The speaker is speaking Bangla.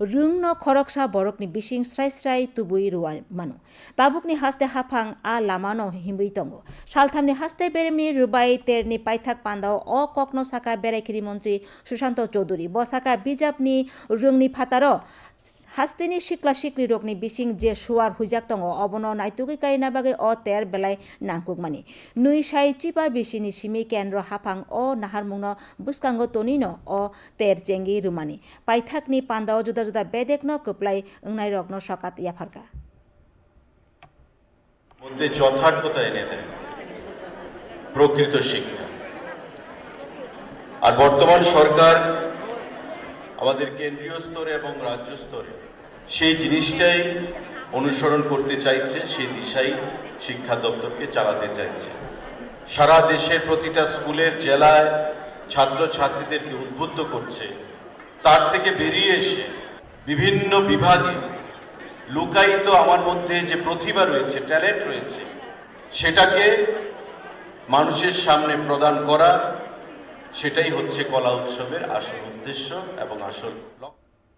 rungno khoroksa borokni bising srai srai tubui ruwa mano tabukni haste hafang a lamano himbui tongo salthamni haste beremni rubai terni paithak pandao o kokno saka berakiri মন্ত্রী সুশান্ত চৌধুরী বসাকা বিজাবনি রুংনি ফাতারো হাস্তেনি সিকলা সিকলি রোগনি বিসিং যে সুয়ার হুইজাক দङ অবন নাইতুকি কারিনা বাগে অ তের বেলায় নাংকুকমানি নুই সাই চিপা বিসিনি সিমি কেন্দ্র হাফাং অ নাহার মুংন বুসকাঙ্গ তনিনো অ তের চেঙ্গি রুমানি। পাইথাকনি পান্দাও জুদা জুদা বেদেকন কোপলাই ওংনাই রগ্ন সকাত ইয়াফারকা। মধ্যে যথার্থতা এনে দেয়। প্রকৃত শিক্ষা। আর বর্তমান সরকার আমাদের কেন্দ্রীয় স্তরে এবং রাজ্য স্তরে সেই জিনিসটাই অনুসরণ করতে চাইছে, সেই দিশাই শিক্ষা দপ্তরকে চালাতে চাইছে। সারা দেশের প্রতিটা স্কুলের জেলায় ছাত্র ছাত্রীদেরকে উদ্বুদ্ধ করছে। তার থেকে বেরিয়ে এসে বিভিন্ন বিভাগে লুকায়িত আমার মধ্যে যে প্রতিভা রয়েছে, ট্যালেন্ট রয়েছে, সেটাকে মানুষের সামনে প্রদান করা সেটাই হচ্ছে কলা উৎসবের আসল উদ্দেশ্য এবং আসল লক্ষ্য।